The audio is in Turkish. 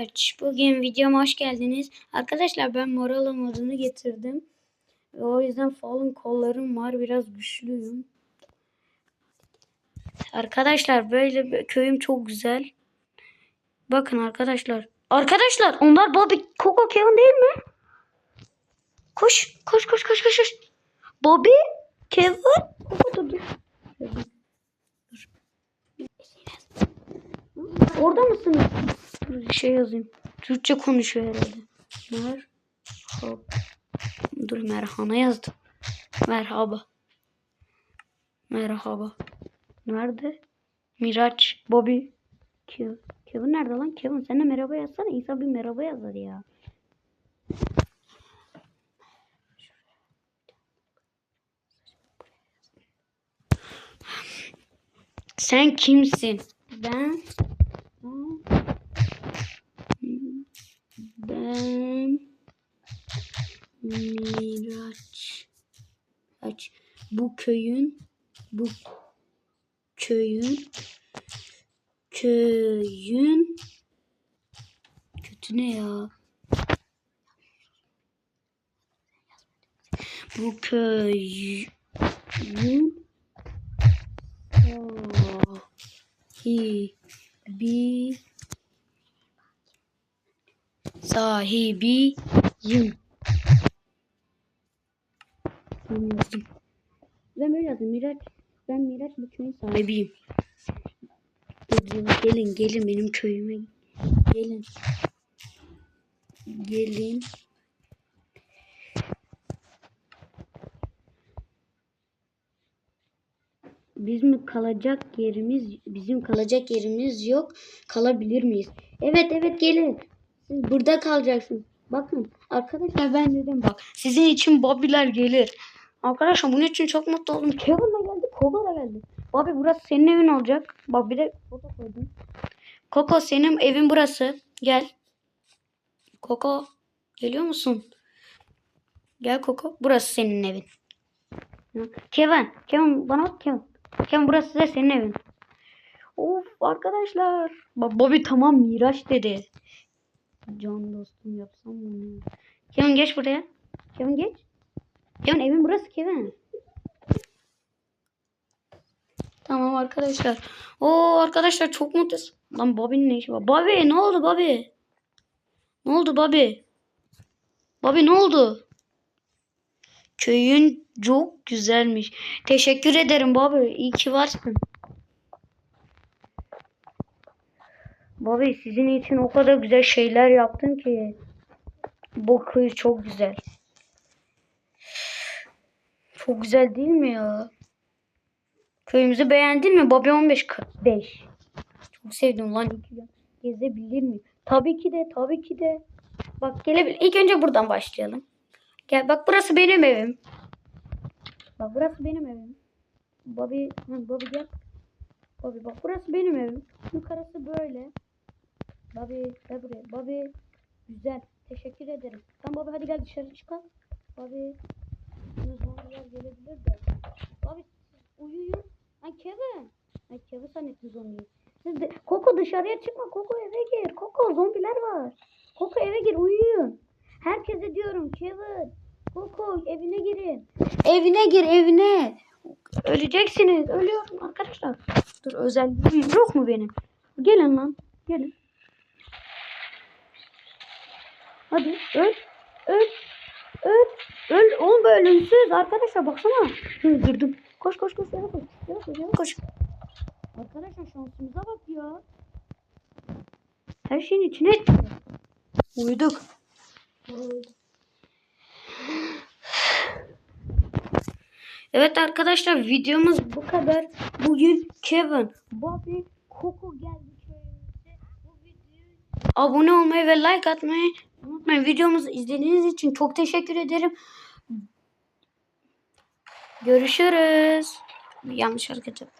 Aç. Bugün videoma hoş geldiniz. Arkadaşlar ben moral modunu getirdim. Ve o yüzden fallen kollarım var. Biraz güçlüyüm. Arkadaşlar böyle köyüm çok güzel. Bakın arkadaşlar. Arkadaşlar onlar Bobby, Coco, Kevin değil mi? Koş, koş, koş, koş, koş. koş. Bobby, Kevin. Orada mısınız? Bir şey yazayım. Türkçe konuşuyor herhalde. Mer Hop. Dur merhana yazdım. Merhaba. Merhaba. Nerede? Miraç. Bobby. Kevin. Kevin nerede lan? Kevin sen de merhaba yazsana. İnsan bir merhaba yazar ya. Sen kimsin? Ben ben Miraç. Aç. Bu köyün bu köyün köyün kötü ne ya? Bu köyün sahibi sahibiyim. Ben yazdım. Ben böyle yazdım. Miraç. Ben Miraç bu köyün sahibiyim. Gelin, gelin, benim köyüme. Gelin. Gelin. Bizim kalacak yerimiz bizim kalacak yerimiz yok. Kalabilir miyiz? Evet evet gelin. Siz burada kalacaksınız. Bakın arkadaşlar ben dedim bak. Sizin için Bobby'ler gelir. Arkadaşlar bunun için çok mutlu oldum. Kevin de geldi. Coco geldi. Bobby burası senin evin olacak. Bak bir de Coco koydum. Coco senin evin burası. Gel. Coco geliyor musun? Gel Coco. Burası senin evin. Kevin. Kevin bana bak Kevin. Kevin burası da senin evin. Of arkadaşlar. Bobby tamam Miraç dedi. Can dostum yapsam bunu. Kevin geç buraya. Kevin geç. Kevin evin burası Kevin. Tamam arkadaşlar. Oo arkadaşlar çok mutluyuz. Lan Bobby'nin ne işi var? Bobby ne oldu Bobby? Ne oldu Bobby? Bobby ne oldu? Köyün çok güzelmiş. Teşekkür ederim Bobby. İyi ki varsın. Bobby sizin için o kadar güzel şeyler yaptım ki. Bu köy çok güzel. Çok güzel değil mi ya? Köyümüzü beğendin mi? Bobby 15 45. Çok sevdim lan. Gezebilir mi? Tabii ki de, tabii ki de. Bak gelebilir. İlk önce buradan başlayalım. Gel bak burası benim evim. Bak burası benim evim. Bobby, hı, Bobby gel. Bobby bak burası benim evim. Yukarısı böyle. Bobby gel buraya. Güzel. Teşekkür ederim. Tamam Bobby hadi gel dışarı çıkalım. Bobby. Zombiler gelebilir de. Bobby uyuyun. Ay Kevin. Ay Kevin zannettim zombiyi. Siz de Koko dışarıya çıkma. Koko eve gir. Koko zombiler var. Koko eve gir uyuyun. Herkese diyorum Kevin. Koko evine girin. Evine gir evine. Öleceksiniz. Ölüyorum arkadaşlar. Dur özelliğim yok mu benim? Gelin lan. Gelin. Hadi öl. Öl. Öl. Öl. Oğlum böyle ölümsüz. Arkadaşlar baksana. Hı, Durdum. Koş koş koş. Yana koş. Yana koş. Yana koş. Arkadaşlar şansımıza bak ya. Her şeyin içine. Uyuduk. Evet arkadaşlar videomuz bu kadar. Bugün Kevin, Bobby, Coco geldi köyümüze. Bu videoyu abone olmayı ve like atmayı unutmayın. Videomuzu izlediğiniz için çok teşekkür ederim. Görüşürüz. Yanlış hareket yaptım.